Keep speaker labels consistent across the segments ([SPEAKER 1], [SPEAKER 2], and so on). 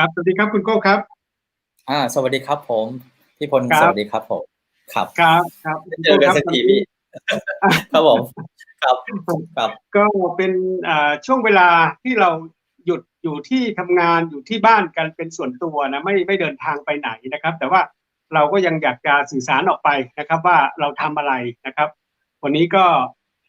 [SPEAKER 1] ครับสวัสดีครับคุณโก้ครับ
[SPEAKER 2] อ่า สวัสดีครับผมพี่พล
[SPEAKER 1] ครับ
[SPEAKER 2] สวัสดีครับผมครับ
[SPEAKER 1] ครับครับ
[SPEAKER 2] เจอกันสักทีพี่ครับผมครับครับ
[SPEAKER 1] ก็เป็นอ่าช่วงเวลาที่เราหยุดอยู่ที่ทำงานอยู่ที่บ้านกันเป็นส่วนตัวนะไม่ไม่เดินทางไปไหนนะครับ แต่ว่าเราก็ยังอยากจะสื่อสารออกไปนะครับ ว่าเราทำอะไรนะครับ วันนี้ก็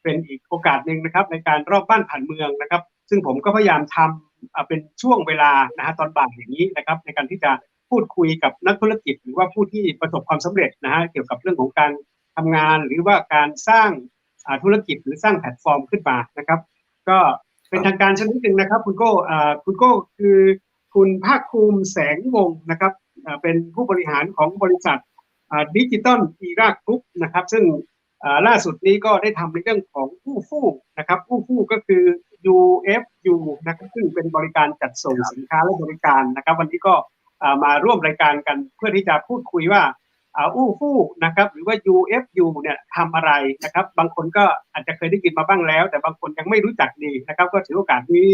[SPEAKER 1] เป็นอีกโอกาสหนึ่งนะครับ ในการรอบบ้านผ่านเมืองนะครับ ซึ่งผมก็พยายามทำอ่า เป็นช่วงเวลานะฮะตอนบ่ายอย่างนี้นะครับในการที่จะพูดคุยกับนักธุรกิจ หรือว่าผู้ที่ประสบความสำเร็จนะฮะเกี่ยวกับเรื่องของการทำงาน หรือว่าการสร้างธุรกิจหรือสร้างแพลตฟอร์มขึ้นมานะครับ ก็เป็นทางการชนิดหนึ่งนะครับ คุณโก้คุณโก้คือคุณภาคภูมิแสงวงศ์นะครับเป็นผู้บริหารของบริษัทดิจิตอลอีรากรุ๊ปนะครับ ซึ่งล่าสุดนี้ก็ได้ทำในเรื่องของผู้ฟู่นะครับ ผู้ฟู่ก็คือ UFU นะครับซึ่งเป็นบริการจัดส่งสินค้าและบริการนะครับ วันนี้ก็อ่ามาร่วมรายการกันเพื่อที่จะพูดคุยว่าอ่าอู้ฟู่นะครับหรือว่า UFU เนี่ยทำอะไรนะครับ บางคนก็อาจจะเคยได้ยินมาบ้างแล้ว แต่บางคนยังไม่รู้จักดีนะครับ ก็ถือโอกาสนี้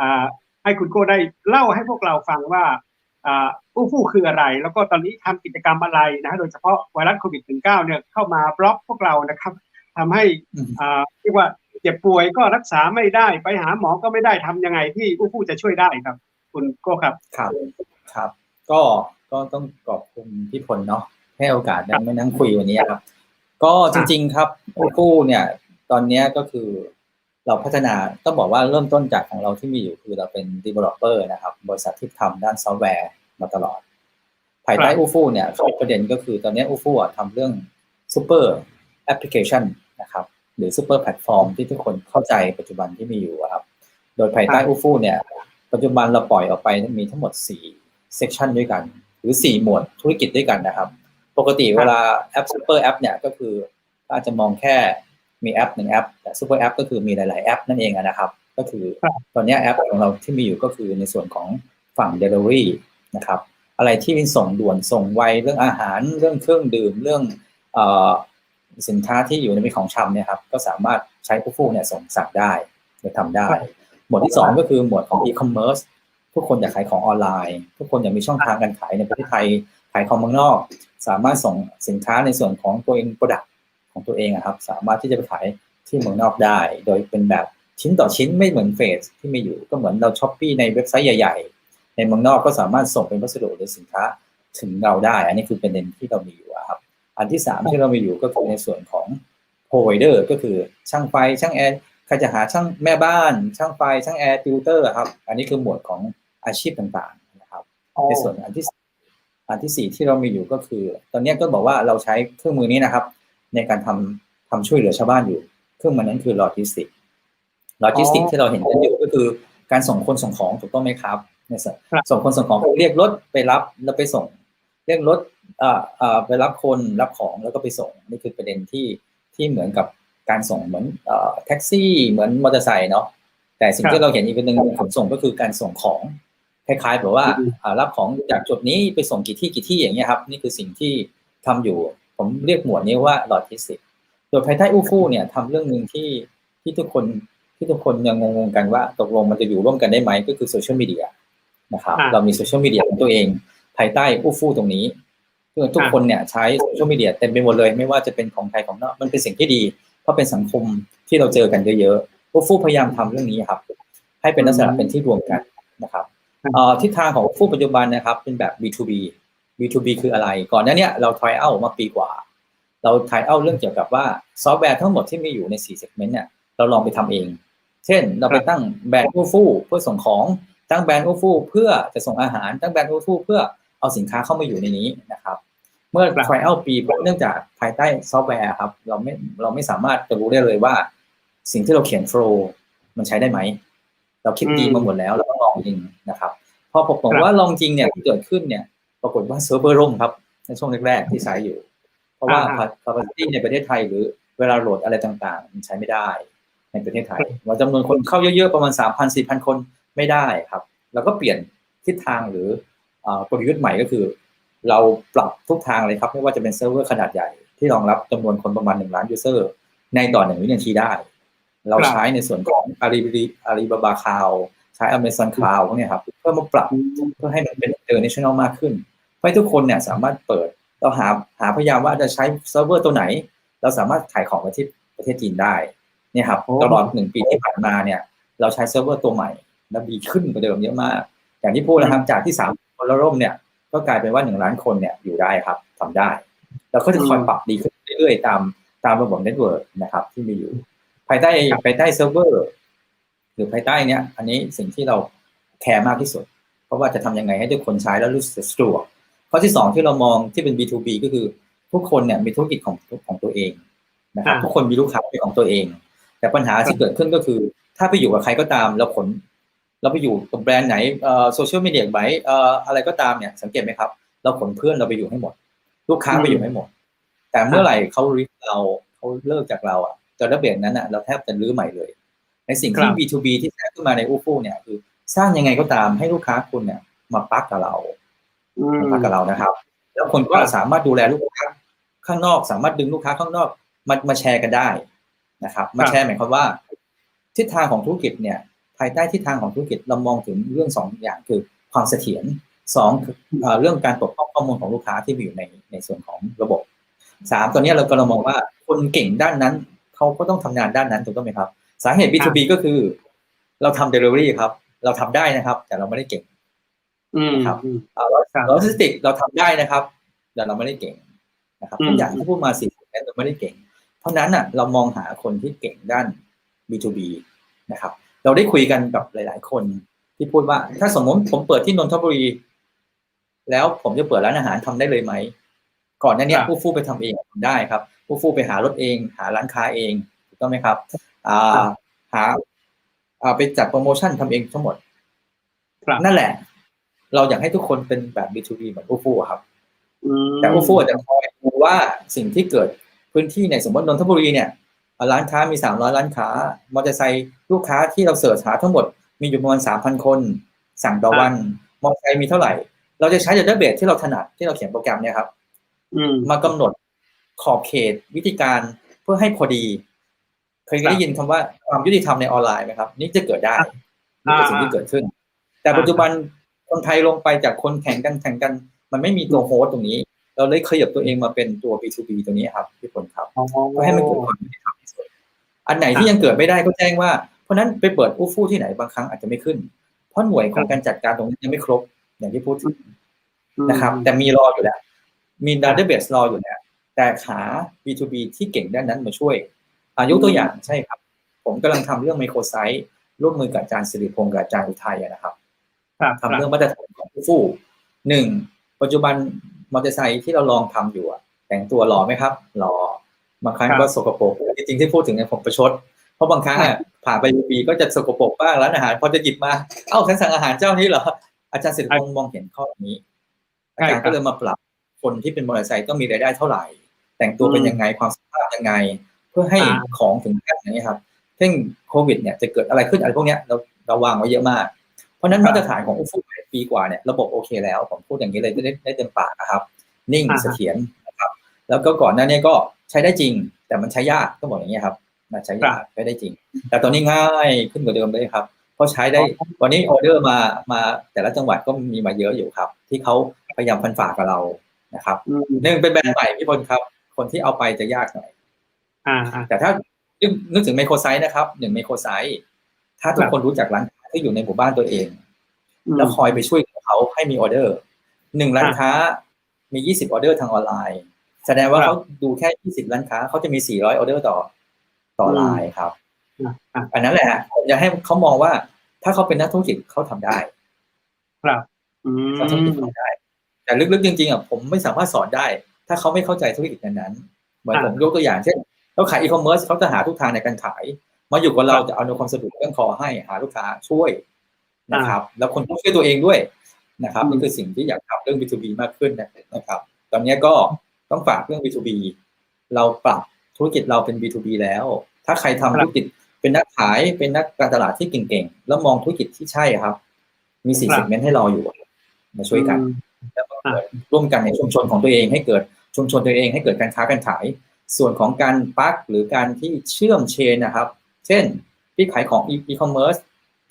[SPEAKER 1] อ่าให้คุณโก้ได้เล่าให้พวกเราฟังว่าอ่าอู้ฟู่คืออะไร แล้วก็ตอนนี้ทำกิจกรรมอะไรนะฮะโดยเฉพาะไวรัสโควิด -19 เนี่ยเข้ามาบล็อกพวกเรานะครับทำให้
[SPEAKER 2] อืม
[SPEAKER 1] อ่าเรียกว่า เจ็บป่วยก็รักษาไม่ได้ ไปหาหมอก็ไม่ได้ทำยังไงที่อู้ฟู่จะช่วยได้ครับ คุณโก้ครับ
[SPEAKER 2] ครับครับ ก็ก็ต้องขอบคุณพี่พลเนาะให้โอกาสได้มานั่งคุยวันนี้ครับ ก็จริง ๆ ครับกู้เนี่ย ตอนเนี้ยก็คือเราพัฒนาต้องบอกว่าเริ่มต้นจากของเราที่มีอยู่คือเราเป็น developer นะครับ บริษัทที่ทำด้านซอฟต์แวร์มาตลอด ภายใต้
[SPEAKER 1] ครับ
[SPEAKER 2] อูฟูเนี่ยประเด็นก็คือตอนเนี้อูฟูอะทำเรื่อง super application นะครับ หรือ super platform ที่ทุกคนเข้าใจปัจจุบันที่มีอยู่อะครับ โดยภายใต้อูฟูเนี่ย ปัจจุบันเราปล่อยออกไปมีทั้งหมด4 section ด้วยกัน หรือ 4 หมวดธุรกิจด้วยกันนะครับ ปกติเวลาแอป super app เนี่ยก็คืออาจจะมองแค่มีแอปหนึ่งแอปแต่ super app ก็คือมีหลาย ๆ แอปนั่นเองอะนะครับ ก็คือ
[SPEAKER 1] ครับ
[SPEAKER 2] ตอนเนี้ยแอปของเราที่มีอยู่ก็คือในส่วนของฝั่ง delivery นะครับ อะไรที่เป็นส่งด่วนส่งไวเรื่องอาหารเรื่องเครื่องดื่มเรื่องเออ สินค้าที่อยู่ในมีของชำเนี่ยครับก็สามารถใช้ผู้ฟูเนี่ยส่งสั่งได้หรือทำได้ หมวดที่สองก็คือหมวดของ e-commerce ทุกคนอยากขายของออนไลน์ ทุกคนอยากมีช่องทางการขายในประเทศไทยขายของเมืองนอก สามารถส่งสินค้าในส่วนของตัวเอง product ของตัวเองอะครับ สามารถที่จะไปขายที่เมืองนอกได้ โดยเป็นแบบชิ้นต่อชิ้นไม่เหมือนเฟสที่มีอยู่ก็เหมือนเราช้อปปี้ในเว็บไซต์ใหญ่ ๆ ในเมืองนอกก็สามารถส่งเป็นวัสดุหรือสินค้าถึงเราได้ อันนี้คือประเด็นที่เรามีอยู่อะครับ อันที่สามที่เรามีอยู่ก็คือในส่วนของ provider ก็คือช่างไฟช่างแอร์ใครจะหาช่างแม่บ้าน ช่างไฟช่างแอร์ติวเตอร์ครับ อันนี้คือหมวดของอาชีพต่างๆนะครับ ในส่วนอันที่สี่อันที่สี่ที่เรามีอยู่ก็คือ ตอนเนี้ยก็บอกว่าเราใช้เครื่องมือนี้นะครับ ในการทำทำช่วยเหลือชาวบ้านอยู่ เครื่องมือนั้นคือโลจิสติกโลจิสติก
[SPEAKER 1] อ๋อ
[SPEAKER 2] ที่เราเห็นกันอยู่ก็คือการส่งคนส่งของถูกต้องไหมครับเนี่ยส่ง
[SPEAKER 1] ครับ
[SPEAKER 2] ส่งคนส่งของเรียกรถไปรับแล้วไปส่ง เรียกรถอ่าอ่าไปรับคนรับของแล้วก็ไปส่งนี่คือประเด็นที่ที่เหมือนกับการส่งเหมือนเอ่อแท็กซี่เหมือนมอเตอร์ไซค์เนาะแต่สิ่ง
[SPEAKER 1] ครับ
[SPEAKER 2] ที่เราเห็นอีกเป็นหนึ่งขนส่งก็คือการส่งของคล้ายๆแบบว่า
[SPEAKER 1] อืม
[SPEAKER 2] อ่ารับของจากจุดนี้ไปส่งกี่ที่กี่ที่อย่างเงี้ยครับ นี่คือสิ่งที่ทำอยู่ ผมเรียกหมวดนี้ว่าโลจิสติกโดยภายใต้อูฟูเนี่ยทำเรื่องหนึ่งที่ที่ทุกคนที่ทุกคนยังงงๆกันว่าตกลงมันจะอยู่ร่วมกันได้ไหมก็คือโซเชียลมีเดียนะครับ
[SPEAKER 1] อ่า
[SPEAKER 2] เรามีโซเชียลมีเดียของตัวเอง ภายใต้อูฟูตรงนี้คือทุกคนเนี่ยใช้โซเชียลมีเดียเต็มไปหมดเลย ไม่ว่าจะเป็นของไทยของนอกมันเป็นสิ่งที่ดี เพราะเป็นสังคมที่เราเจอกันเยอะๆอูฟูพยายามทำเรื่องนี้ครับ ให้เป็นลักษณะเป็นที่รวมกันนะครับเอ่อทิศทางของฟูปัจจุบันนะครับ เป็นแบบ B2B B2B คืออะไร ก่อนหน้าเนี้ยเรา try out มาปีกว่า เรา try out เรื่องเกี่ยวกับว่าซอฟต์แวร์ทั้งหมดที่มีอยู่ใน4 segment เนี่ยเราลองไปทำเอง เช่น เราไปตั้งแบรนด์อูฟูเพื่อส่งของ ตั้งแบรนด์อูฟูเพื่อจะส่งอาหาร ตั้งแบรนด์อูฟูเพื่อ เอาสินค้าเข้ามาอยู่ในนี้นะครับเมื่อ
[SPEAKER 1] ครับ
[SPEAKER 2] try out ปีเนื่องจากภายใต้ซอฟต์แวร์ครับเราไม่เราไม่สามารถจะรู้ได้เลยว่า สิ่งที่เราเขียนโฟล์มันใช้ได้ไหม เราคิดดีมาหมดแล้วเราต้องลองจริงนะครับ พอผมบอกว่าลองจริงเนี่ยที่เกิดขึ้นเนี่ย ปรากฏว่าเซิร์ฟเวอร์ล่มครับ ในช่วงแรกๆที่ใช้อยู่ เพราะว่า
[SPEAKER 1] อ่า
[SPEAKER 2] capacity ในประเทศไทยหรือเวลาโหลดอะไรต่างๆ มันใช้ไม่ได้ ในประเทศไทยว่าจำนวนคนเข้าเยอะๆ ประมาณ3,000 4,000คนไม่ได้ครับ แล้วก็เปลี่ยนทิศทางหรืออ่า กลยุทธ์ใหม่ก็คือ เราปรับทุกทางเลยครับ ไม่ว่าจะเป็นเซิร์ฟเวอร์ขนาดใหญ่ ที่รองรับจำนวนคนประมาณ1ล้านยูเซอร์ ในต่อหนึ่งวินาทีได้ เรา
[SPEAKER 1] ครับ
[SPEAKER 2] ใช้ในส่วนของอาลีอาลีบาบาคาวใช้ Amazon Cloud พวกเนี้ยครับเพื่อมาปรับเพื่อให้มันเป็น international มากขึ้นเพื่อให้ทุกคนเนี่ยสามารถเปิดเราหาหาพยายามว่าจะใช้เซิร์ฟเวอร์ตัวไหน เราสามารถขายของไปที่ประเทศจีนได้เนี่ยครับ
[SPEAKER 1] โอ้
[SPEAKER 2] ตลอดหนึ่งปีที่ผ่านมาเนี่ย เราใช้เซิร์ฟเวอร์ตัวใหม่ แล้วดีขึ้นกว่าเดิมเยอะมาก อย่างที่พูดนะครับจากที่สาม คนละร่มเนี่ย ก็กลายเป็นว่าหนึ่งล้านคนเนี่ยอยู่ได้ครับทำได้เราก็จะคอยปรับดีขึ้นเรื่อยๆตามตามระบบเน็ตเวิร์กนะครับ ที่มีอยู่ ภายใต้ภายใต้เซิร์ฟเวอร์หรือภายใต้เนี้ย อันนี้สิ่งที่เราแคร์มากที่สุด เพราะว่าจะทำยังไงให้ทุกคนใช้แล้วรู้สึกสะดวกข้อที่สองที่เรามองที่เป็น B2B ก็คือทุกคนเนี่ยมีธุรกิจของของตัวเองนะครับ
[SPEAKER 1] อ่า
[SPEAKER 2] ทุกคนมีลูกค้าเป็นของตัวเอง แต่ปัญหาที่เกิดขึ้นก็คือ ถ้าไปอยู่กับใครก็ตามแล้วผล เราไปอยู่กับแบรนด์ไหนเอ่อโซเชียลมีเดียไหนเอ่ออะไรก็ตามเนี่ยสังเกตไหมครับ เราขนเพื่อนเราไปอยู่ให้หมด ลูกค้าไปอยู่ให้หมด แต่เมื่อไหร่เขาริฟเราเขาเลิกจากเราอะจอระเบียบนั้นอะเราแทบจะรื้อใหม่เลย ในสิ่งที่
[SPEAKER 1] ครับ
[SPEAKER 2] B2B ที่สร้างขึ้นมาในอูฟูเนี่ยคือสร้างยังไงก็ตามให้ลูกค้าคุณเนี่ย มาปักกับเรา
[SPEAKER 1] อืม
[SPEAKER 2] มาปักกับเรานะครับ แล้วคนก็
[SPEAKER 1] ครับ
[SPEAKER 2] สามารถดูแลลูกค้าข้างนอกสามารถดึงลูกค้าข้างนอกมามาแชร์กันได้นะครับ มาแชร์หมายความว่า ทิศทางของธุรกิจเนี่ย ภายใต้ทิศทางของธุรกิจเรามองถึงเรื่องสองอย่างคือความเสถียรสองคือเอ่อเรื่องการปกป้องข้อมูลของลูกค้าที่มีอยู่ในในส่วนของระบบสามตัวเนี้ยเราก็เรามองว่าคนเก่งด้านนั้นเขาก็ต้องทำงานด้านนั้นถูกต้องไหมครับ สาเหตุ B2B ก็คือ เราทำ delivery ครับ เราทำได้นะครับ แต่เราไม่ได้เก่ง
[SPEAKER 1] อืม
[SPEAKER 2] ครับ
[SPEAKER 1] อืม
[SPEAKER 2] เอ่อ
[SPEAKER 1] ครับ
[SPEAKER 2] โลจิสติกเราทำได้นะครับ แต่เราไม่ได้เก่งนะครับ
[SPEAKER 1] อืม
[SPEAKER 2] ทุกอย่างที่พูดมาสี่เนี่ยเราไม่ได้เก่ง เพราะฉะนั้นอะ เรามองหาคนที่เก่งด้าน B2B นะครับ เราได้คุยกันกับหลาย ๆ คนที่พูดว่า ถ้าสมมติผมเปิดที่นนทบุรี แล้วผมจะเปิดร้านอาหารทำได้เลยไหมก่อนหน้าเนี้ย
[SPEAKER 1] ครับ
[SPEAKER 2] ผู้ฟู่ไปทำเองทำได้ครับ ผู้ฟู่ไปหารถเอง หาร้านค้าเองถูกต้องไหมครับอ่าหาอ่าไปจัดโปรโมชั่นทำเองทั้งหมด
[SPEAKER 1] ครับ
[SPEAKER 2] นั่นแหละ เราอยากให้ทุกคนเป็นแบบ B2B เหมือนผู้ฟู่อะครับ
[SPEAKER 1] อืม
[SPEAKER 2] แต่ผู้ฟู่อาจจะคอยดูว่าสิ่งที่เกิดพื้นที่ในสมมตินนทบุรีเนี่ย ร้านค้ามีสามร้อยร้านค้า มอเตอร์ไซค์ลูกค้าที่เราเสิร์ชหาทั้งหมดมีอยู่ประมาณสามพันคน สั่งต่อวัน มอเตอร์ไซค์มีเท่าไหร่ เราจะใช้ database ที่เราถนัดที่เราเขียนโปรแกรมเนี่ยครับ
[SPEAKER 1] อืม
[SPEAKER 2] มากำหนดขอบเขตวิธีการเพื่อให้พอดี เคย
[SPEAKER 1] ครับ
[SPEAKER 2] ได้ยินคำว่าความยุติธรรมในออนไลน์ไหมครับ นี่จะเกิดได้นี่คือสิ่งที่
[SPEAKER 1] อ่า
[SPEAKER 2] เกิดขึ้น แต่ปัจจุบันคนไทยลงไปจากคนแข่งกันแข่งกัน มันไม่มีตัวโฮสต์ตรงนี้ เราเลยขยับตัวเองมาเป็นตัว B2B ตรงนี้ครับพี่ผลครับ
[SPEAKER 1] อ๋อ
[SPEAKER 2] เพื่อให้มันเกิดความยุติธรรมที่สุด อันไหนที่ยังเกิดไม่ได้ก็แจ้งว่า เพราะฉะนั้นไปเปิดอู้ฟู่ที่ไหนบางครั้งอาจจะไม่ขึ้น เพราะหน่วยของการจัดการตรงนี้ยังไม่ครบอย่างที่พูดถึงนะครับ แต่มีรออยู่แล้วมีดัตเตอร์เบสรออยู่แล้วแต่ขา B2B ที่เก่งด้านนั้นมาช่วยอายกตัวอย่างใช่ครับ ผมกำลังทำเรื่องไมโครไซต์ร่วมมือกับอาจารย์สิริพงศ์กับอาจารย์อุทัยอะนะครับ
[SPEAKER 1] ครับ
[SPEAKER 2] ทำเรื่องมาตรฐานของผู้ฟู่หนึ่งปัจจุบันมอเตอร์ไซค์ที่เราลองทำอยู่อะแต่งตัวหล่อไหมครับหล่อ บางครั้งก็สกปรกจริงๆที่พูดถึงเนี่ยผมประชด เพราะบางครั้งอะผ่านไปปีก็จะสกปรกบ้างร้านอาหารพอจะหยิบมา เอ้าฉันสั่งอาหารเจ้านี้เหรอ อาจารย์สิริพงศ์มองเห็นข้อนี้ อาจารย์ก็เลยมาปรับคนที่เป็นมอเตอร์ไซค์ต้องมีรายได้เท่าไหร่ แต่งตัวเป็นยังไงความสภาพยังไง เพื่อให้ของถึงขั้นอย่างนี้ครับเช่นโควิดเนี่ยจะเกิดอะไรขึ้นอะไรพวกเนี้ยเราเราวางไว้เยอะมาก เพราะฉะนั้นมาตรฐานของอุฟุปีกว่าเนี่ยระบบโอเคแล้ว ผมพูดอย่างนี้เลยได้ได้เต็มปากนะครับ นิ่ง
[SPEAKER 1] อ่าฮะ
[SPEAKER 2] เสถียรนะครับ แล้วก็ก่อนหน้านี้ก็ใช้ได้จริง แต่มันใช้ยากต้องบอกอย่างนี้ยครับมันใช้ยากใช้ได้จริง แต่ตอนนี้ง่ายขึ้นกว่าเดิมเลยครับเพราะใช้ได้วันนี้ออเดอร์มามาแต่ละจังหวัดก็มีมาเยอะอยู่ครับ ที่เขาพยายามฟันฝ่ากับเรานะครับ
[SPEAKER 1] อืม
[SPEAKER 2] หนึ่งเป็นแบรนด์ใหม่พี่พลครับ คนที่เอาไปจะยากหน่อย
[SPEAKER 1] อ่าอ่า
[SPEAKER 2] แต่ถ้านึกนึกถึงไมโครไซต์นะครับหนึ่งไมโครไซต์ถ้าทุกคนรู้จักร้านค้าที่อยู่ในหมู่บ้านตัวเอง แล้วคอยไปช่วยเขาให้มีออเดอร์หนึ่งร้านค้ามียี่สิบออเดอร์ทางออนไลน์ แสดงว่า
[SPEAKER 1] ครับ
[SPEAKER 2] เขาดูแค่ยี่สิบร้านค้าเขาจะมีสี่ร้อยออเดอร์ต่อ ต่อ
[SPEAKER 1] อืม
[SPEAKER 2] ไลน์ครับ
[SPEAKER 1] อ่าอ่า
[SPEAKER 2] อันนั้นแหละผมอยากให้เขามองว่า ถ้าเขาเป็นนักธุรกิจเขาทำได้
[SPEAKER 1] ครับอื
[SPEAKER 2] เขาธุรกิจ
[SPEAKER 1] ม
[SPEAKER 2] ทำได้ แต่ลึกๆจริงๆอะผมไม่สามารถสอนได้ ถ้าเขาไม่เข้าใจธุรกิจนั้นๆเหมือน
[SPEAKER 1] อ่า
[SPEAKER 2] ผมยกตัวอย่างเช่นเราขายอีคอมเมิร์ซเขาจะหาทุกทางในการขาย มาอยู่กับเราจะเอาในความสะดวกเรื่องคอให้หาลูกค้าช่วยนะครับ แล้วคนต้องช่วยตัวเองด้วยนะครับ
[SPEAKER 1] อืม
[SPEAKER 2] นี่คือสิ่งที่อยากทำเรื่อง B2B มากขึ้นนะครับ ตอนนี้ก็ ต้องฝากเรื่อง B2B เราปรับธุรกิจเราเป็น B2B แล้ว ถ้าใครทำธุรกิจเป็นนักขายเป็นนักการตลาดที่เก่งๆ แล้วมองธุรกิจที่ใช่ครับ มีสี่
[SPEAKER 1] ครั
[SPEAKER 2] เซ
[SPEAKER 1] บ
[SPEAKER 2] กเมนต์ให้เราอยู่ มาช่วยกัน
[SPEAKER 1] อืม
[SPEAKER 2] แล้วก็เกิดร่วมกันในชุมชนของตัวเองให้เกิดชุมชนตัวเองให้เกิดการค้าการขาย ส่วนของการปลักหรือการที่เชื่อมเชนนะครับ เช่นพี่ขายของอีคอมเมิร์ซ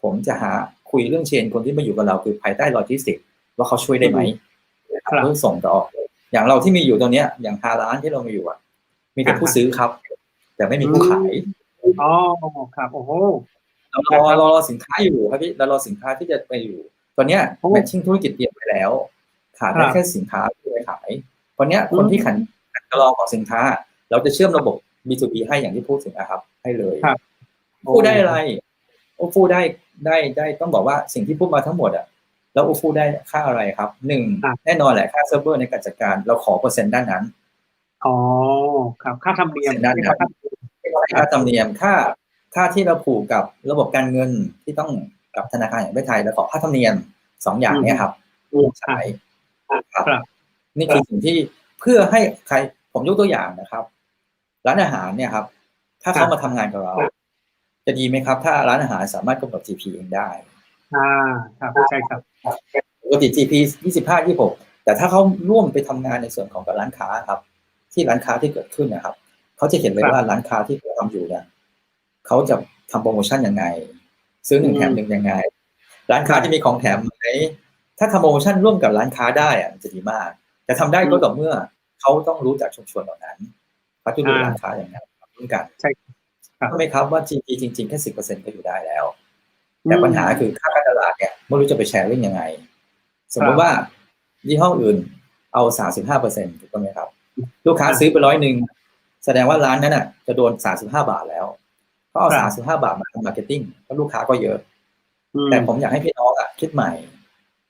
[SPEAKER 2] ผมจะหาคุยคุยเรื่องเชนคนที่มาอยู่กับเราคือภายใต้โลจิสติก ว่าเขาช่วยได้ไหม
[SPEAKER 1] ครับ
[SPEAKER 2] เพื่อส่งต่อ อย่างเราที่มีอยู่ตรงเนี้ย อย่างฮาร้านที่เรามีอยู่อะ มีแต่ผู้ซื้อครับ แต่ไม่มีผู้ขาย
[SPEAKER 1] อ๋อครับโอ้โห
[SPEAKER 2] เรารอรอรอสินค้าอยู่ครับพี่เรารอสินค้าที่จะไปอยู่ ตอนเนี้ย
[SPEAKER 1] โอ้
[SPEAKER 2] แมทชิ่งธุรกิจเปลี่ยนไปแล้วขาด
[SPEAKER 1] ครั
[SPEAKER 2] ได้
[SPEAKER 1] บ
[SPEAKER 2] แค่สินค้าที่ไปขายตอนเนี้ยคนที่ขันขันกรองของสินค้า เราจะเชื่อมระบบ B2B ให้อย่างที่พูดถึงนะครับ ให้เลย
[SPEAKER 1] ครับ
[SPEAKER 2] ฟูได้อะไรโอฟูได้ได้ได้ต้องบอกว่าสิ่งที่พูดมาทั้งหมดอะ แล้วโอฟูได้ค่าอะไรครับหนึ่ง
[SPEAKER 1] ครับ
[SPEAKER 2] แน่นอนแหละค่าเซิร์ฟเวอร์ในการจัดการเราขอเปอร์เซ็นต์ด้านนั้น
[SPEAKER 1] อ๋อครับค่าธรรมเนียม
[SPEAKER 2] เซ็นด้าน
[SPEAKER 1] ที่
[SPEAKER 2] นั้
[SPEAKER 1] เขา
[SPEAKER 2] นค่าธรรมเนียมค่าค่าที่เราผูกกับระบบการเงินที่ต้องกับธนาคารแห่งประเทศไทยแล้วขอค่าธรรมเนียมสองอย่างเนี้ยครับ
[SPEAKER 1] อืม
[SPEAKER 2] ใช้
[SPEAKER 1] ครับ
[SPEAKER 2] ครับ
[SPEAKER 1] ครับ
[SPEAKER 2] นี่คือสิ่งที่เพื่อให้ใครผมยกตัวอย่างนะครับ ร้านอาหารเนี่ยครับ ถ้า
[SPEAKER 1] ครั
[SPEAKER 2] เขา
[SPEAKER 1] บ
[SPEAKER 2] มาทำงานกับเรา จะดีไหมครับ ถ้าร้านอาหารสามารถกำหนด GP เองได้
[SPEAKER 1] อ่าครับใช่ครับ
[SPEAKER 2] ปกติ GP 25 26แต่ถ้าเขาร่วมไปทำงานในส่วนของกับร้านค้าครับ ที่ร้านค้าที่เกิดขึ้นนะครับเขาจะเห็นเลย
[SPEAKER 1] ครับ
[SPEAKER 2] ว่าร้านค้าที่เขาทำอยู่เนี่ยเขาจะทำโปรโมชั่นยังไง ซื้อหนึ่ง
[SPEAKER 1] อืม
[SPEAKER 2] แถมหนึ่งยังไง ร้านค้าที่มีของแถมไหมถ้าทำโปรโมชั่นร่วมกับร้านค้าได้อะมันจะดีมาก แต่ทำได้ก็ต่อเมื่อเขาต้องรู้จักชุมชนเหล่านั้นเขาจะดูร้านค้าอย่างนั้นร่วมกัน
[SPEAKER 1] ใช่ครับ
[SPEAKER 2] ใช่ไหมครับว่า GP จริงๆแค่สิบเปอร์เซ็นต์ก็อยู่ได้แล้ว แต่ปัญหาคือค่าการตลาดเนี่ยไม่รู้จะไปแชร์เรื่องยังไง สมมติว่ายี่ห้ออื่นเอาสามสิบห้าเปอร์เซ็นถูกต้องไหมครับ ลูกค้าซื้อไปร้อยหนึ่งแสดงว่าร้านนั้นน่ะจะโดนสามสิบห้าบาทแล้วก็เอา
[SPEAKER 1] ครั
[SPEAKER 2] สาม
[SPEAKER 1] บ
[SPEAKER 2] สิบห้าบาทมาทำมาร์เก็ตติ้งแล้วลูกค้าก็เยอะ
[SPEAKER 1] อืม
[SPEAKER 2] แต่ผมอยากให้พี่น้องอะคิดใหม่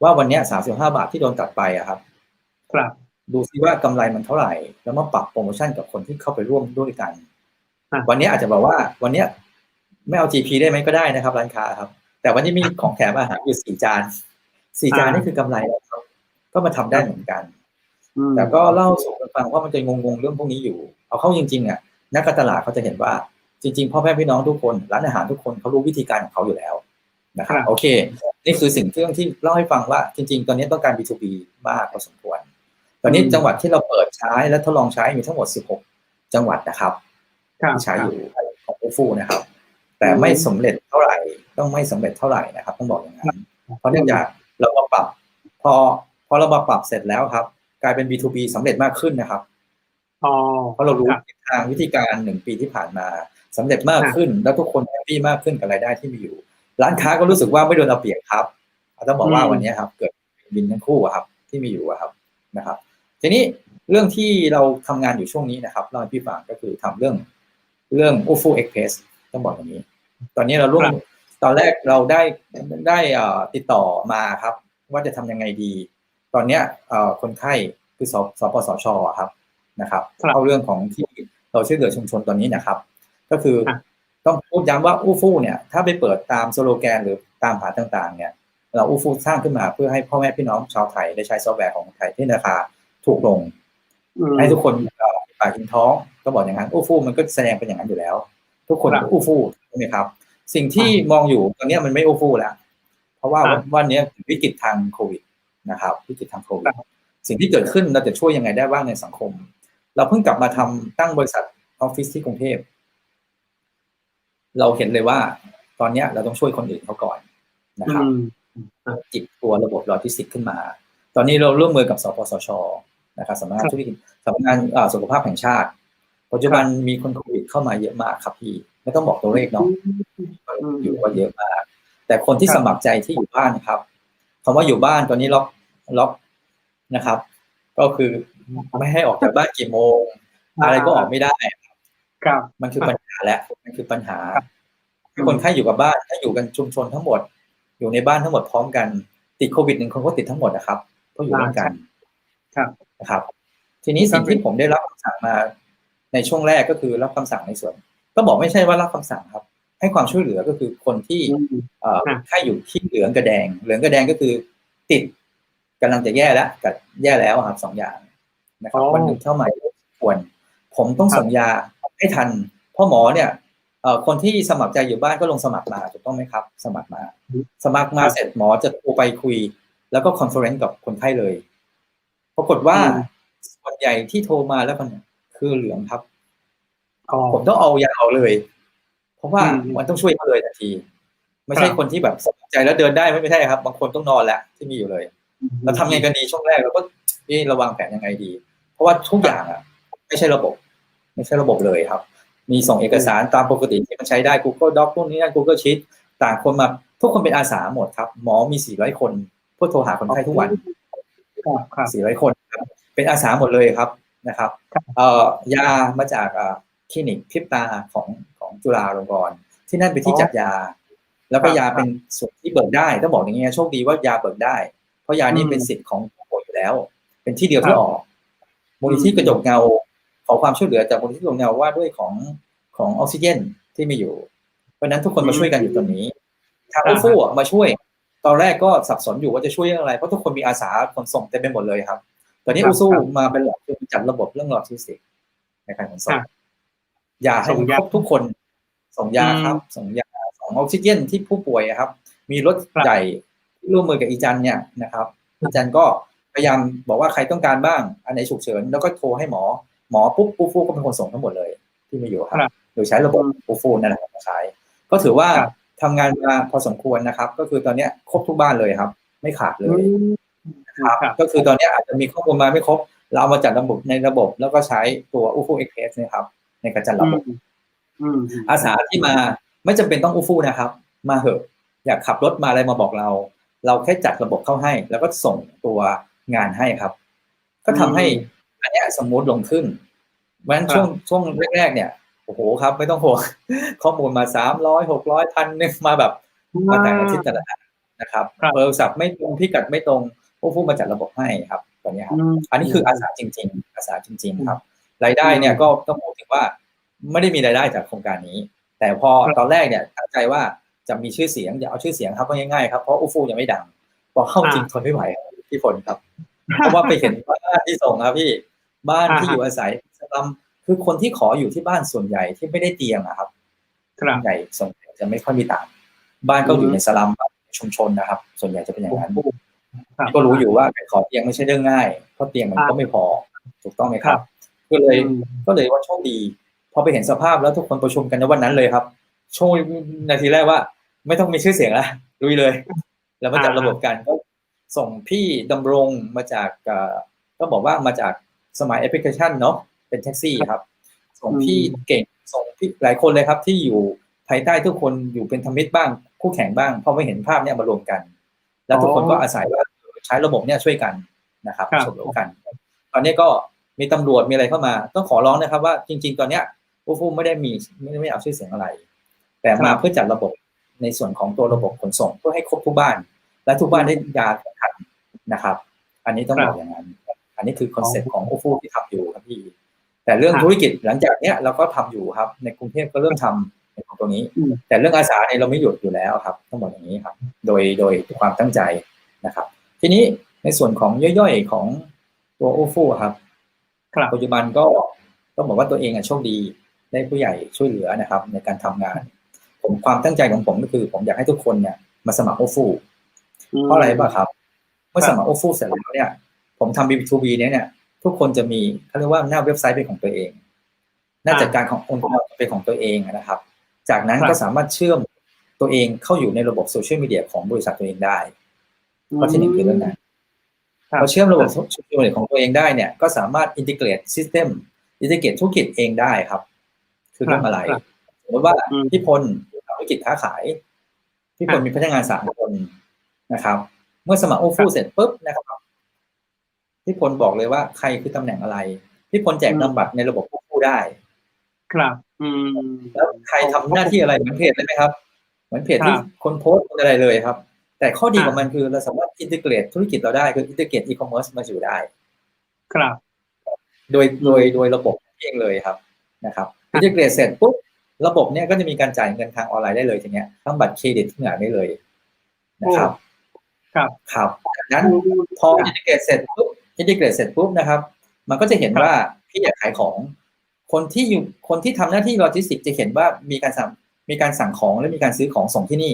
[SPEAKER 2] ว่าวันเนี้สามสิบห้าบาทที่โดนตัดไปอะครับ
[SPEAKER 1] ครับ
[SPEAKER 2] ดูซิว่ากำไรมันเท่าไหร่ แล้วมาปรับโปรโมชั่นกับคนที่เข้าไปร่วมด้วยกัน
[SPEAKER 1] อะ
[SPEAKER 2] วันนี้อาจจะบอกว่าวันเนี้ยไม่เอา GP ได้ไหมก็ได้นะครับ ร้านค้าครับ แต่วันนี้มีของแถมอาหารอยู่สี่จานสี่จานนี่คือกำไรแล้วครับก็มาทำได้เหมือนกัน
[SPEAKER 1] อืม
[SPEAKER 2] แต่ก็เล่าสู่กันฟังว่ามันจะงงๆเรื่องพวกนี้อยู่ เอาเข้าจริงๆอะนักการตลาดเขาจะเห็นว่าจริงๆพ่อแม่พี่น้องทุกคนร้านอาหารทุกคนเขารู้วิธีการของเขาอยู่แล้วนะครับโอเค นี่คือสิ่งที่ที่เล่าให้ฟังว่าจริง ๆ ตอนนี้ต้องการ B2B มากพอสมควร ตอนนี้จังหวัดที่เราเปิดใช้และทดลองใช้มีทั้งหมด 16 จังหวัดนะครับ
[SPEAKER 1] ครับ
[SPEAKER 2] ที่ใช้อยู่ของฟูฟูนะครับ แต่ไม่สำเร็จเท่าไหร่ ต้องไม่สำเร็จเท่าไหร่นะครับ ต้องบอกอย่างนั้นเพราะเนื่องจากเรามาปรับ พอพอเรามาปรับเสร็จแล้วครับ กลายเป็น B2B สำเร็จมากขึ้นนะครับ
[SPEAKER 1] อ๋อ
[SPEAKER 2] เพราะเรารู้
[SPEAKER 1] ครับ
[SPEAKER 2] ทิศทางวิธีการหนึ่งปีที่ผ่านมาสำเร็จมากขึ้น แล้วทุกคนแฮปปี้มากขึ้นกับรายได้ที่มีอยู่ ร้านค้าก็รู้สึกว่าไม่โดนเอาเปรียบครับต้องบอกว่า
[SPEAKER 1] อืม
[SPEAKER 2] วันนี้ครับ เกิดบินทั้งคู่อะครับ ที่มีอยู่อะครับนะครับ ทีนี้เรื่องที่เราทำงานอยู่ช่วงนี้นะครับเล่าให้พี่ฟังก็คือทำเรื่องเรื่อง u f o Express ต้องบอกอย่างนี้ ตอนนี้เราร่วม
[SPEAKER 1] ครับ
[SPEAKER 2] ตอนแรกเราได้ได้เอ่อติดต่อมาครับ ว่าจะทำยังไงดี ตอนเนี้ยเอ่อคนไข้คือสสปสชอะครับนะครับ
[SPEAKER 1] ครับ
[SPEAKER 2] เอาเรื่องของที่เราช่วยเหลือชุมชนตอนนี้นะครับ ก็คือ
[SPEAKER 1] ครับ
[SPEAKER 2] ต้องพูดย้ำว่าอู้ฟู่เนี่ยถ้าไปเปิดตามสโลแกนหรือตามหาต่างๆ เนี่ย เราอู้ฟู่สร้างขึ้นมาเพื่อให้พ่อแม่พี่น้องชาวไทยได้ใช้ซอฟต์แวร์ของไทยที่ราคาถูกลง
[SPEAKER 1] อืม
[SPEAKER 2] ให้ทุกคนเอ่อปากกินท้องก็บอกอย่างนั้นอู้ฟู่มันก็แสดงเป็นอย่างนั้นอยู่แล้ว ทุกคน
[SPEAKER 1] ครับ
[SPEAKER 2] ก็อู้ฟู่ใช่ไหมครับ สิ่งที่มองอยู่ตอนเนี้ยมันไม่อู้ฟู่แล้ว เพราะว่า
[SPEAKER 1] ครับ
[SPEAKER 2] วันเนี้ยวิกฤตทางโควิดนะครับ วิกฤตทางโควิด
[SPEAKER 1] ครับ
[SPEAKER 2] สิ่งที่เกิดขึ้นเราจะช่วยยังไงได้บ้างในสังคม เราเพิ่งกลับมาทำตั้งบริษัทออฟฟิศที่กรุงเทพเราเห็นเลยว่า ตอนเนี้ยเราต้องช่วยคนอื่นเขาก่อนนะครับ
[SPEAKER 1] อืม
[SPEAKER 2] จิบตัวระบบโลจิสติกขึ้นมา ตอนนี้เราร่วมมือกับสปสชนะครับสำนักงานธุรกิจสำนักงานอ่าสุขภาพแห่งชาติ ปัจจุบันมีคนโควิดเข้ามาเยอะมากครับพี่ ไม่ต้องบอกตัวเลขเนาะ
[SPEAKER 1] อืม
[SPEAKER 2] อยู่ว่าเยอะมาก แต่คนที่
[SPEAKER 1] ครับ
[SPEAKER 2] สมัครใจที่อยู่บ้านครับคำว่าอยู่บ้านตอนนี้ล็อกล็อกนะครับ ก็คือไม่ให้ออกจากบ้านกี่โมง อะไรก็ออกไม่ได้
[SPEAKER 1] ครับ
[SPEAKER 2] มันคือปัญหาแล้วมันคือปัญหา
[SPEAKER 1] ครับ
[SPEAKER 2] คนไข้อยู่กับบ้านถ้าอยู่กันชุมชนทั้งหมด อยู่ในบ้านทั้งหมดพร้อมกัน ติดโควิดหนึ่งคนก็ติดทั้งหมดนะครับเพราะอยู่ร่วมกัน
[SPEAKER 1] ครับ
[SPEAKER 2] นะครับ ทีนี้สิ่งที่ผมได้รับคำสั่งมา ในช่วงแรกก็คือรับคำสั่งในส่วน ก็บอกไม่ใช่ว่ารับคำสั่งครับ ให้ความช่วยเหลือก็คือคนที่
[SPEAKER 1] อืม
[SPEAKER 2] เอ่อ
[SPEAKER 1] อะ
[SPEAKER 2] ไข้อยู่ที่เหลืองกับแดง เหลืองกับแดงก็คือติดกำลังจะแย่แล้วกับแย่แล้วครับสองอย่างนะครับ
[SPEAKER 1] อ๋อ
[SPEAKER 2] วันหนึ่งเข้ามาควร ผมต้องส่งยาให้ทันเพ่อหมอเนี่ยเอ่อคนที่สมัครใจอยู่บ้านก็ลงสมัครมาถูกต้องไหมครับ สมัครมา สมัครมาเสร็จหมอจะโทรไปคุย แล้วก็คอนเฟอเรนซ์กับคนไข้เลย ปรากฏว่า
[SPEAKER 1] อืม
[SPEAKER 2] ส่วนใหญ่ที่โทรมาแล้วมัน คือเหลืองครับ
[SPEAKER 1] อ๋อ
[SPEAKER 2] ผมต้องเอายาเอาเลย เพราะว่า
[SPEAKER 1] อืม
[SPEAKER 2] มันต้องช่วยเขาเลยทันที ไม่ใช่
[SPEAKER 1] ครับ
[SPEAKER 2] คนที่แบบสนใจแล้วเดินได้ไม่ไม่ใช่ครับ บางคนต้องนอนแหละที่มีอยู่เลยเราทำไงกันดีช่วงแรกเราก็เอ๊ะระวังแผนยังไงดี เพราะว่าทุกอย่างอะ ไม่ใช่ระบบ ไม่ใช่ระบบเลยครับ มีส่งเอกสารตามปกติที่มันใช้ได้ Google Doc พวกนี้นั่น Google Sheet ต่างคนมาทุกคนเป็นอาสาหมดครับ หมอมี 400 คนเพื่อโทรหาคนไข้ทุกวัน
[SPEAKER 1] ครับครับ
[SPEAKER 2] 400 คนครับเป็นอาสาหมดเลยครับ นะครับ
[SPEAKER 1] ครับ
[SPEAKER 2] เอ่อยามาจากเอ่อคลินิกพริบตาของของจุฬาลงกรณ์ที่นั่นเป็นที่
[SPEAKER 1] อ๋อ
[SPEAKER 2] จัดยา แล้วก็
[SPEAKER 1] ครับ
[SPEAKER 2] ยาเป็นส่วนที่เบิกได้ต้องบอกอย่างเงี้ยโชคดีว่ายาเบิกได้ เพราะยานี่
[SPEAKER 1] อืม
[SPEAKER 2] เป็นสิทธิ์ของผู้ป่วยอยู่แล้ว เป็นที่เดียว
[SPEAKER 1] ครั
[SPEAKER 2] ที่
[SPEAKER 1] บ
[SPEAKER 2] ออกมูลนิธิกระจกเงาขอความช่วยเหลือจากมูลนิธิกระจกเงาว่าด้วยของของออกซิเจนที่มีอยู่ เพราะฉะนั้นทุกคนมาช่วยกันอยู่ตรงนี้ทาง
[SPEAKER 1] อ่า
[SPEAKER 2] อูฟู่อะมาช่วย ตอนแรกก็สับสนอยู่ว่าจะช่วยเรื่องอะไรเพราะทุกคนมีอาสาขนส่งเต็มไปหมดเลยครับ ตอนนี้
[SPEAKER 1] ครับ
[SPEAKER 2] อูซู
[SPEAKER 1] ครับ
[SPEAKER 2] มาเป็นหลักคือจัดระบบเรื่องโลจิสติกส์ในการขนส่
[SPEAKER 1] ค
[SPEAKER 2] ง
[SPEAKER 1] รับ
[SPEAKER 2] ยาให้
[SPEAKER 1] ส่ง
[SPEAKER 2] ค
[SPEAKER 1] ยา
[SPEAKER 2] รบทุกคน ส่งยา
[SPEAKER 1] อืม
[SPEAKER 2] ครับ ส่งยาส่งออกซิเจนที่ผู้ป่วยอะครับ มีรถ
[SPEAKER 1] ครับ
[SPEAKER 2] ใหญ่ที่ร่วมมือกับอีจันเนี่ยนะครับอีจันก็พยายามบอกว่าใครต้องการบ้าง อันไหนฉุกเฉิน แล้วก็โทรให้หมอ หมอปุ๊บปูฟูก็เป็นคนส่งทั้งหมดเลย ที่มีอยู่ครับ
[SPEAKER 1] ครับ
[SPEAKER 2] โดยใช้ระบบปูฟูนั่นแหละครับมาใช้ ก็ถือว่า
[SPEAKER 1] ครับ
[SPEAKER 2] ทำงานมาพอสมควรนะครับ ก็คือตอนเนี้ยครบทุกบ้านเลยครับ ไม่ขาดเลย ครับ
[SPEAKER 1] ครับ
[SPEAKER 2] ก็คือตอนนี้อาจจะมีข้อมูลมาไม่ครบ เราเอามาจัดระบบในระบบ แล้วก็ใช้ตัวอูฟูเอ็กเพสนะครับ ในการจัดระบบ
[SPEAKER 1] อืม
[SPEAKER 2] อาสาที่มาไม่จำเป็นต้องอูฟูนะครับ มาเหอะ อยากขับรถมาอะไรมาบอกเรา เราแค่จัดระบบเข้าให้ แล้วก็ส่งตัวงานให้ครับ ก็ทำให้อันเนี้ยสมูทลงขึ้นเพราะฉะนั้นช่วงช่วงแรกๆเนี่ยโอ้โหครับ ไม่ต้องห่วงข้อมูลมาสามร้อยหกร้อยพันนึงมาแบบมาแต่ละอาทิตย์แต่ละอาทิตย์นะครับ
[SPEAKER 1] ครับ
[SPEAKER 2] เบอร์โทรศัพท์ไม่ตรงพิกัดไม่ตรง ผู้ผู้มาจัดระบบให้ครับตอนนี้ครับ อันนี้คืออาสาจริง ๆ อาสาจริง ๆ ครับ รายได้เนี่ยก็ต้องบอกถึงว่าไม่ได้มีรายได้จากโครงการนี้ แต่พอ
[SPEAKER 1] ครับ
[SPEAKER 2] ตอนแรกเนี่ยตั้งใจว่าจะมีชื่อเสียงอย่าเอาชื่อเสียงครับว่าง่ายๆครับเพราะอูฟูยังไม่ดังพอเข้าจริงทนไม่ไหวครับพี่ฝนครับเพราะว่าไปเห็นบ้านที่ส่งครับพี่บ้านที่อยู่อาศัยสลัมคือคนที่ขออยู่ที่บ้านส่วนใหญ่ที่ไม่ได้เตียงอะครับ
[SPEAKER 1] ครับ
[SPEAKER 2] ส่วนใหญ่ส่วนใหญ่จะไม่ค่อยมีต่างบ้านก็อยู่
[SPEAKER 1] อืม
[SPEAKER 2] ในสลัมชุมชนนะครับ ส่วนใหญ่จะเป็นอย่างนั้น
[SPEAKER 1] ครับ
[SPEAKER 2] ก็รู้อยู่ว่าการขอเตียงไม่ใช่เรื่องง่ายเพราะเตียงมัน
[SPEAKER 1] ครั
[SPEAKER 2] ก็
[SPEAKER 1] บ
[SPEAKER 2] ไม่พอถูกต้องไหมครับ
[SPEAKER 1] ครับ
[SPEAKER 2] ก็เลย
[SPEAKER 1] อืม
[SPEAKER 2] ก็เลยว่าโชคดีพอไปเห็นสภาพแล้วทุกคนประชุมกันในวันนั้นเลยครับโชคนาทีแรกว่า ไม่ต้องมีชื่อเสียงแล้วลุยเลย แล้วมาจัด
[SPEAKER 1] อ่า
[SPEAKER 2] ระบบกันก็ส่งพี่ดำรงมาจากเอ่อก็บอกว่ามาจากสมัยแอปพลิเคชันเนาะเป็นแท็กซี่ครับ ส่งพี่เก่งส่งพี่หลายคนเลยครับ ที่อยู่ภายใต้ทุกคนอยู่เป็นธรรมิตรบ้างคู่แข่งบ้างพอไม่เห็นภาพเนี่ยมารวมกัน แล้วทุกคนก็อาศัยว่า ใช้ระบบเนี่ยช่วยกันนะครับ
[SPEAKER 1] ครับ
[SPEAKER 2] ช่วยเหลือกัน ตอนนี้ก็มีตำรวจมีอะไรเข้ามา ต้องขอร้องนะครับว่าจริง ๆ ตอนเนี้ยอูฟูไม่ได้มีไม่ได้ไม่เอาชื่อเสียงอะไร แต่มา
[SPEAKER 1] ครับ
[SPEAKER 2] เพื่อจัดระบบในส่วนของตัวระบบขนส่งเพื่อให้ครบทุกบ้าน และทุกบ้านได้ยาทันนะครับ อันนี้ต้อง
[SPEAKER 1] ครับ
[SPEAKER 2] บอกอย่างนั้น อันนี้คือคอนเซ็ปต์ของอูฟูที่ทำอยู่ครับพี่แต่เรื่อง
[SPEAKER 1] ครับ
[SPEAKER 2] ธุรกิจหลังจากเนี้ยเราก็ทำอยู่ครับ ในกรุงเทพก็เริ่มทำในของตรงนี้
[SPEAKER 1] อืม
[SPEAKER 2] แต่เรื่องอาสาเนี่ยเราไม่หยุดอยู่แล้วครับ ต้องบอกอย่างนี้ครับ โดยโดยความตั้งใจนะครับ ทีนี้ในส่วนของย่อยๆของตัวอูฟูครับ
[SPEAKER 1] ครับ
[SPEAKER 2] ปัจจุบันก็ต้องบอกว่าตัวเองอะโชคดีได้ผู้ใหญ่ช่วยเหลือนะครับ ในการทำงาน ผมความตั้งใจของผมก็คือ ผมอยากให้ทุกคนเนี่ยมาสมัครโอฟูเพราะอะไรป่ะครับ เมื่อสมัครโอฟูเสร็จแล้วเนี่ย ผมทำ B2B เนี่ยเนี่ย ทุกคนจะมีเขาเรียกว่าหน้าเว็บไซต์เป็นของตัวเอง หน้าจัดการขององค์กรเป็นของตัวเองนะครับ จากนั้น
[SPEAKER 1] ครับ
[SPEAKER 2] ก็สามารถเชื่อมตัวเองเข้าอยู่ในระบบโซเชียลมีเดียของบริษัทตัวเองได้ ข้อที่หนึ่งคือเรื่องนั้น
[SPEAKER 1] ครับ
[SPEAKER 2] พอเชื่อมระบบโซเชียลมีเดียของตัวเองได้เนี่ย ก็สามารถอินทิเกรตซิสเต็มอินทิเกรตธุรกิจเองได้ครับ คือเรื่องอะไร
[SPEAKER 1] ครับ
[SPEAKER 2] สมมติว่า
[SPEAKER 1] อืม
[SPEAKER 2] พี่พลทำธุรกิจค้าขายพี่พล
[SPEAKER 1] ครับ
[SPEAKER 2] มีพนักงานสามคนนะครับ เมื่อสมัครโอฟูเสร็จปุ๊บนะครับพี่พลบอกเลยว่าใครคือตำแหน่งอะไรพี่พลแจก
[SPEAKER 1] อืม
[SPEAKER 2] นามบัตรในระบบโอฟูได้
[SPEAKER 1] ครับ อืม
[SPEAKER 2] แล้วใครทำหน้าที่อะไรเหมือนเพจเลยไหมครับ เหมือนเพจที่
[SPEAKER 1] ครับ
[SPEAKER 2] คนโพสต์อะไรเลยครับ แต่ข้อดี
[SPEAKER 1] ครับ
[SPEAKER 2] ของมันคือเราสามารถอินทิเกรตธุรกิจเราได้คืออินทิเกรตอีคอมเมิร์ซมาอยู่ได้
[SPEAKER 1] ครับ
[SPEAKER 2] โดยโดยโดยระบบเองเลยครับนะครับอินทิเกรตเสร็จปุ๊บระบบเนี่ยก็จะมีการจ่ายเงินทางออนไลน์ได้เลยทีเนี้ยทั้งบัตรเครดิตทุกอย่างได้เลยนะครับ
[SPEAKER 1] ครับ
[SPEAKER 2] ครับจากนั้นพออินทิเกรตเสร็จปุ๊บอินทิเกรตเสร็จปุ๊บนะครับ มันก็จะเห็นว่าพี่อยากขายของ คนที่อยู่คนที่ทำหน้าที่โลจิสติกจะเห็นว่ามีการสั่งมีการสั่งของและมีการซื้อของส่งที่นี่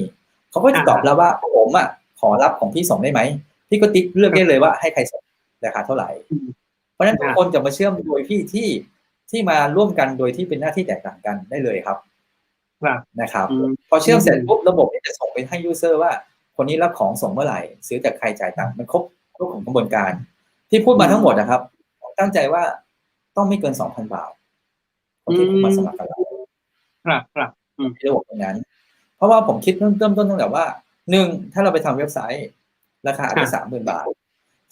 [SPEAKER 2] เขาก็จะตอบแล้วว่าผมอะขอรับของพี่ส่งได้ไหมพี่ก็ติ๊กเลือกได้เลยว่าให้ใครส่งราคาเท่าไหร่
[SPEAKER 1] อืม
[SPEAKER 2] เพราะฉะนั้นทุกคนจะมาเชื่อมโดยพี่ที่ที่มาร่วมกันโดยที่เป็นหน้าที่แตกต่างกันได้เลยครับ
[SPEAKER 1] ครับ
[SPEAKER 2] นะครับ
[SPEAKER 1] อืม
[SPEAKER 2] พอเชื่อมเสร็จปุ๊บระบบเนี่ยจะส่งไปให้ยูเซอร์ว่า คนนี้รับของส่งเมื่อไหร่ ซื้อจากใครจ่ายตังค์มันครบครบของกระบวนการ ที่พูดมาทั้งหมดนะครับผมตั้งใจว่าต้องไม่เกินสองพันบาทคนที่มาสมัครกับเรา
[SPEAKER 1] ครับครับ
[SPEAKER 2] ในระบบตรงนั้น เพราะว่าผมคิดเริ่มเริ่มต้นตั้งแต่ว่าหนึ่งถ้าเราไปทำเว็บไซต์ราคาอาจจะสามหมื่นบาท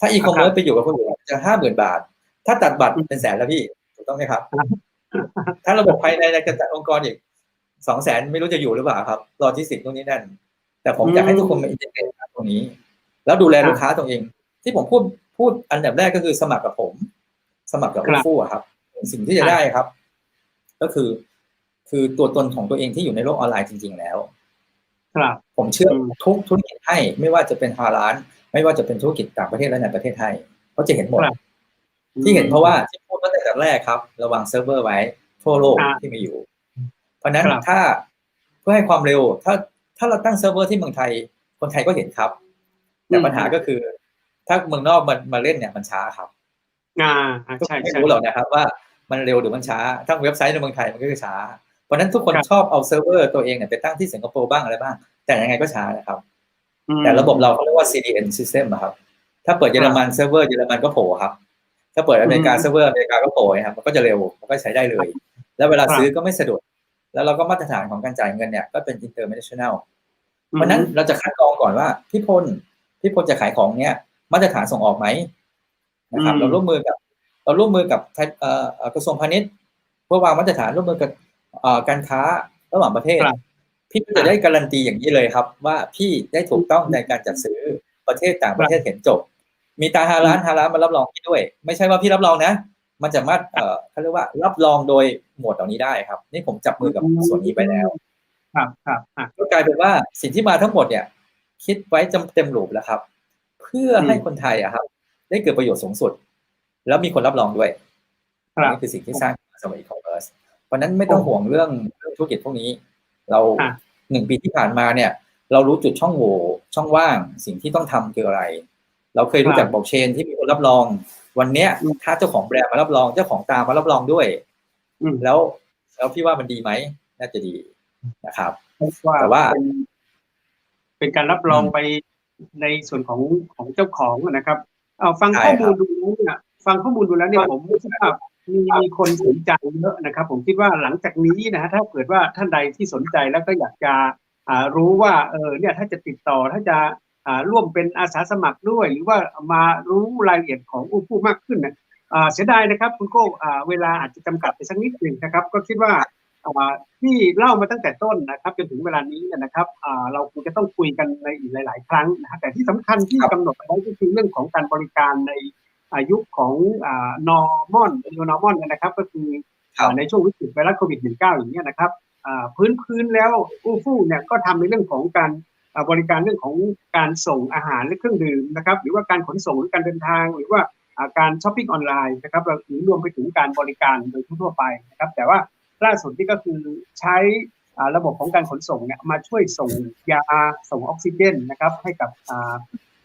[SPEAKER 2] ถ้าอีคอมเมิร์ซไปอยู่กับคนอื่นจะห้าหมื่นบาท ถ้าตัดบัตรเป็นแสนแล้วพี่ถูกต้องไหมครับ ถ้าระบบภายในในกระจัดองค์กรอีกสองแสนไม่รู้จะอยู่หรือเปล่าครับรอที่สิบตรงนี้นั่น แต่ผมอยากให้ทุกคนมาอินเทอร์เน็ตตรงนี้ แล้วดูแลลูกค้าตัวเอง ที่ผมพูดพูดอันดับแรกก็คือสมัครกับผม สมัครกับ
[SPEAKER 1] ครั
[SPEAKER 2] อู
[SPEAKER 1] บ
[SPEAKER 2] ฟูอะครับ สิ่งที่จะได้ครับ ก็คือ คือตัวตนของตัวเองที่อยู่ในโลกออนไลน์จริง ๆ แล้ว
[SPEAKER 1] ครับ
[SPEAKER 2] ผมเชื่อ
[SPEAKER 1] อืม
[SPEAKER 2] ทุกธุรกิจให้ไม่ว่าจะเป็นฮาร้าน ไม่ว่าจะเป็นธุรกิจต่างประเทศและในประเทศไทยเขาจะเห็นหมด
[SPEAKER 1] ครับ
[SPEAKER 2] ที่เห็นเพราะว่าที่พูดมาตั้งแต่แรกครับ ระวังเซิร์ฟเวอร์ไว้ทั่วโลก
[SPEAKER 1] ครับ
[SPEAKER 2] ที่มีอยู่ เพราะฉะนั้น
[SPEAKER 1] ครับ
[SPEAKER 2] ถ้าเพื่อให้ความเร็ว ถ้าถ้าเราตั้งเซิร์ฟเวอร์ที่เมืองไทย คนไทยก็เห็นครับ แต่ปัญหาก็คือ ถ้าเมืองนอกมันมาเล่นเนี่ยมันช้าครับ
[SPEAKER 1] อ่า
[SPEAKER 2] ทุกค
[SPEAKER 1] ใช่
[SPEAKER 2] นไม่
[SPEAKER 1] ใช่
[SPEAKER 2] รู้หรอกนะครับ ว่ามันเร็วหรือมันช้าทั้งเว็บไซต์ในเมืองไทยมันก็คือช้า เพราะฉะนั้นทุกคน
[SPEAKER 1] ครับ
[SPEAKER 2] ชอบเอาเซิร์ฟเวอร์ตัวเองเนี่ยไปตั้งที่สิงคโปร์บ้างอะไรบ้าง แต่ยังไงก็ช้านะครับ
[SPEAKER 1] อืม
[SPEAKER 2] แต่ระบบเราเขาเรียกว่า CDN system อะครับ ถ้าเปิดเยอรมันเซิร์ฟเวอร์เยอรมันก็โผล่ครับ ถ้าเปิดอเมริกา
[SPEAKER 1] อืม
[SPEAKER 2] เซิร์ฟเวอร์อเมริกาก็โผล่ครับ มันก็จะเร็ว มันก็ใช้ได้เลย แล้วเวลา
[SPEAKER 1] ครับ
[SPEAKER 2] ซื้อก็ไม่สะดุด แล้วเราก็มาตรฐานของการจ่ายเงินเนี่ยก็เป็น international
[SPEAKER 1] อืม
[SPEAKER 2] เพราะฉะนั้นเราจะคัดกรองก่อนว่าพี่พลพี่พลจะขายของเนี่ยมาตรฐานส่งออกไหมนะครับ
[SPEAKER 1] อืม
[SPEAKER 2] เราร่วมมือกับ เราร่วมมือกับไทยเอ่อเอ่อกระทรวงพาณิชย์เพื่อวางมาตรฐานร่วมมือกับเอ่อ การค้าระหว่างประเทศ
[SPEAKER 1] ครับ
[SPEAKER 2] พี่จะได้การันตีอย่างนี้เลยครับ ว่าพี่ได้ถูกต้องในการจัดซื้อประเทศต่างประเทศเห็นจบ มีตาฮาร้านฮาร้านมารับรองพี่ด้วย ไม่ใช่ว่าพี่รับรองนะ มันจะมาเอ่อเขาเรียกว่ารับรองโดยหมวดเหล่านี้ได้ครับ นี่ผมจับมือกับส่วนนี้ไปแล้ว
[SPEAKER 1] ครับครับอะ
[SPEAKER 2] ก็กลายเป็นว่าสิ่งที่มาทั้งหมดเนี่ย คิดไว้จำเต็มรูปแล้วครับ เพื่อให้
[SPEAKER 1] อืม
[SPEAKER 2] คนไทยอะครับ ได้เกิดประโยชน์สูงสุด แล้วมีคนรับรองด้วย
[SPEAKER 1] ครับ
[SPEAKER 2] นี่คือสิ่งที่สร้างสมัยอีคอม เมิร์ซเพราะฉะนั้นไม่ต้องห่วงเรื่องเรื่องธุรกิจพวกนี้ เรา
[SPEAKER 1] อะ
[SPEAKER 2] หนึ่งปีที่ผ่านมาเนี่ย เรารู้จุดช่องโหว่ช่องว่างสิ่งที่ต้องทำคืออะไร เราเคยรู้จักบล็อกเชนที่มีคนรับรอง วันเนี้ย
[SPEAKER 1] อืม
[SPEAKER 2] ถ้าเจ้าของแบรนด์มารับรอง เจ้าของตามมารับรองด้วย
[SPEAKER 1] อืม
[SPEAKER 2] แล้วแล้วพี่ว่ามันดีไหมน่าจะดีนะครับ
[SPEAKER 1] ว่า
[SPEAKER 2] แต่ว่า
[SPEAKER 1] เป็นเป็นการรับรอง
[SPEAKER 2] อืม
[SPEAKER 1] ไปในส่วนของของเจ้าของนะครับ เอาฟัง
[SPEAKER 2] ใช่
[SPEAKER 1] ข้อมูล
[SPEAKER 2] ครับ
[SPEAKER 1] ดูแล้วเนี่ยฟังข้อมูลดูแล้วเนี่ยผมคิดว่า มีมีคนสนใจเยอะนะครับ ผมคิดว่าหลังจากนี้นะฮะถ้าเกิดว่าท่านใดที่สนใจแล้วก็อยากจะรู้ว่าเออเนี่ยถ้าจะติดต่อถ้าจะร่วมเป็นอาสาสมัครด้วย หรือว่ามารู้รายละเอียดของอูฟูมากขึ้นนะอ่าเสียดายนะครับ คุณโก้เวลาอาจจะจำกัดไปสักนิดหนึ่งนะครับ ก็คิดว่าที่เล่ามาตั้งแต่ต้นนะครับจนถึงเวลานี้นะครับเราคงจะต้องคุยกันในอีกหลาย ๆ ครั้งนะแต่ที่สำคัญที่
[SPEAKER 2] ครับ
[SPEAKER 1] กำหนดไว้ก็คือเรื่องของการบริการใน อายุคของอ่านอร์มอนนิวนอร์มอนยนะครับ ก็คือ
[SPEAKER 2] ครับ
[SPEAKER 1] อ่าในช่วงวิกฤตไวรัสโควิด -19 อย่างเงี้ยนะครับอ่าพื้นพื้นแล้วอู้ฟู่เนี่ยก็ทำในเรื่องของการอ่าบริการเรื่องของการส่งอาหารและเครื่องดื่มนะครับ หรือว่าการขนส่งหรือการเดินทาง หรือว่าอ่าการช้อปปิ้งออนไลน์นะครับเราหรือรวมไปถึงการบริการโดยทั่วๆไปนะครับ แต่ว่าล่าสุดนี่ก็คือใช้อ่าระบบของการขนส่งเนี่ยมาช่วยส่งยาส่งออกซิเจนนะครับให้กับ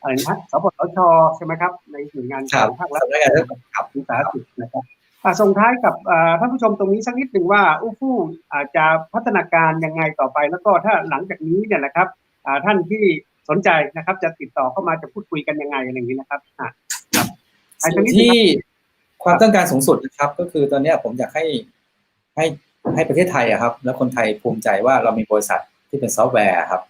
[SPEAKER 1] อ่าอะไรนะสปสชใช่ไหมครับ ในหน่วยงาน
[SPEAKER 2] ครั
[SPEAKER 1] ข
[SPEAKER 2] บ
[SPEAKER 1] องภาครัฐ
[SPEAKER 2] สำนักงานครับ
[SPEAKER 1] อุตสาหกิจนะครับอ่าส่งท้ายกับอ่าท่านผู้ชมตรงนี้สักนิดหนึ่งว่าอู้ฟู่อาจจะพัฒนาการยังไงต่อไป แล้วก็ถ้าหลังจากนี้เนี่ยนะครับอ่าท่านที่สนใจนะครับจะติดต่อเข้ามาจะพูดคุยกันยังไงอะไรอย่างนี้นะครับอ่าครับอ่า
[SPEAKER 2] สิ่
[SPEAKER 1] ตรง
[SPEAKER 2] ง
[SPEAKER 1] นี้
[SPEAKER 2] ที่ความต้องการสูงสุดนะครับ ก็คือตอนเนี้ยผมอยากให้ให้ให้ประเทศไทยอะครับ และคนไทยภูมิใจว่าเรามีบริษัทที่เป็นซอฟต์แวร์ครับ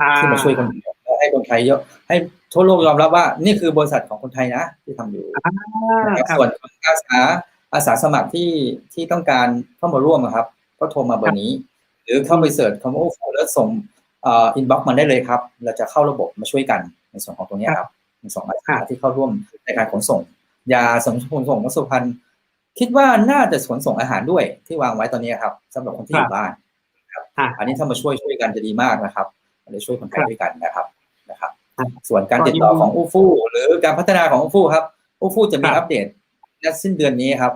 [SPEAKER 1] อ่า
[SPEAKER 2] ที่มาช่วยคนไทยและ ให้คนไทยเยอะให้ทั่วโลกยอมรับว่านี่คือบริษัทของคนไทยนะ ที่ทำอยู่
[SPEAKER 1] อ่า
[SPEAKER 2] นะครับ
[SPEAKER 1] ครับ
[SPEAKER 2] ส่วนอาสาอาสาสมัครที่ที่ต้องการเข้ามาร่วมอะครับ ก็โทรมาเบอร์นี้ หรือเข้าไปเสิร์ชคำว่าโอ้โหแล้วส่งเอินบ็อกมาได้เลยครับ เราจะเข้าระบบมาช่วยกันในส่วนของตรงเนี้ยครับในส่วนของอาสาที่เข้าร่วมในการขนส่ง ยาสมุนขนส่งวัสดุพันธุ์คิดว่าน่าจะขนส่งอาหารด้วยที่วางไว้ตอนนี้ครับสำหรับคนที่อยู่บ้านครับ
[SPEAKER 1] อ่า
[SPEAKER 2] อันนี้ถ้ามาช่วยช่วยกันจะดีมากนะครับมันจะช่วยคนไทยด้วยกันนะครับ นะครับ
[SPEAKER 1] ครับ
[SPEAKER 2] ส่วนการติดต่อของอูฟู่หรือการพัฒนาของอูฟู่ครับอูฟู่จะมี
[SPEAKER 1] ครับ
[SPEAKER 2] อัปเดตณสิ้นเดือนนี้ครับ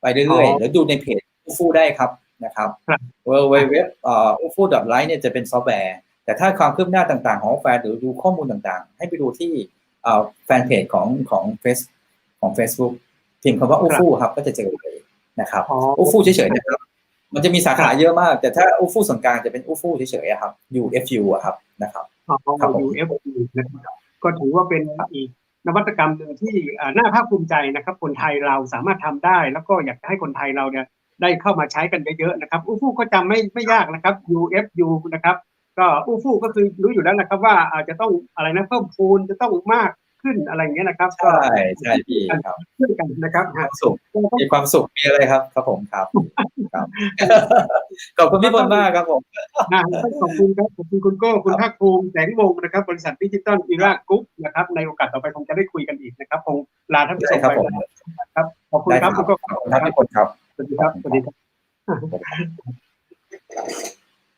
[SPEAKER 2] ไปเรื่อย
[SPEAKER 1] อ๋
[SPEAKER 2] ๆ
[SPEAKER 1] อ
[SPEAKER 2] หรือดูในเพจอูฟู่ได้ครับนะครับ
[SPEAKER 1] ครับ
[SPEAKER 2] w w w เอ่อ ufu live เนี่ยจะเป็นซอฟต์แวร์ แต่ถ้าความคืบหน้าต่างๆ ของแฟนหรือดูข้อมูลต่างๆ ให้ไปดูที่เอ่อแฟนเพจของของเฟซของ Facebook พิมพ์คำว่าอูฟูครับก็จะเจอเลยนะครับ
[SPEAKER 1] อ๋อ
[SPEAKER 2] อูฟูเฉยๆนะครับ มันจะมีสาขาเยอะมาก แต่ถ้าอูฟูส่วนกลางจะเป็นอูฟูเฉยๆอะครับ UFU อะครับนะครับ
[SPEAKER 1] ของ
[SPEAKER 2] ครับผม
[SPEAKER 1] UFU นะครับก็ถือว่าเป็นอีกนวัตกรรมหนึ่งที่อ่าน่าภาคภูมิใจนะครับ คนไทยเราสามารถทำได้ แล้วก็อยากจะให้คนไทยเราเนี่ยได้เข้ามาใช้กันเยอะๆนะครับ อูฟูก็จำไม่ไม่ยากนะครับ UFU นะครับ ก็อูฟูก็คือรู้อยู่แล้วนะครับ ว่าอาจจะต้องอะไรนะเพิ่มพูนจะต้องมาก ขึ้นอะไรอย่างเงี้ยนะครับก็
[SPEAKER 2] ใช่ใช่พี่ครับ
[SPEAKER 1] ช่วยกันนะครับ
[SPEAKER 2] มีความสุขมีความสุขมีอะไรครับ ครับผมครับครับขอบคุณพี่บอลมากครับผม
[SPEAKER 1] นะต้องขอบคุณครับขอบคุณคุณโก้คุณภาคภูมิแสงวงศ์นะครับ บริษัทดิจิตอลอีรากรุ๊ปนะครับ ในโอกาสต่อไปคงจะได้คุยกันอีกนะครับคงลาท่านผู้ช
[SPEAKER 2] ได้
[SPEAKER 1] ม
[SPEAKER 2] ครับ
[SPEAKER 1] ไป
[SPEAKER 2] ผม
[SPEAKER 1] ครับขอบคุณ
[SPEAKER 2] ได้
[SPEAKER 1] ครับ
[SPEAKER 2] ครั
[SPEAKER 1] คุ
[SPEAKER 2] บ
[SPEAKER 1] ณโก้
[SPEAKER 2] ขอบคุณครับพี่บอลครับ
[SPEAKER 1] สวัสดีครับสวัสดีครับ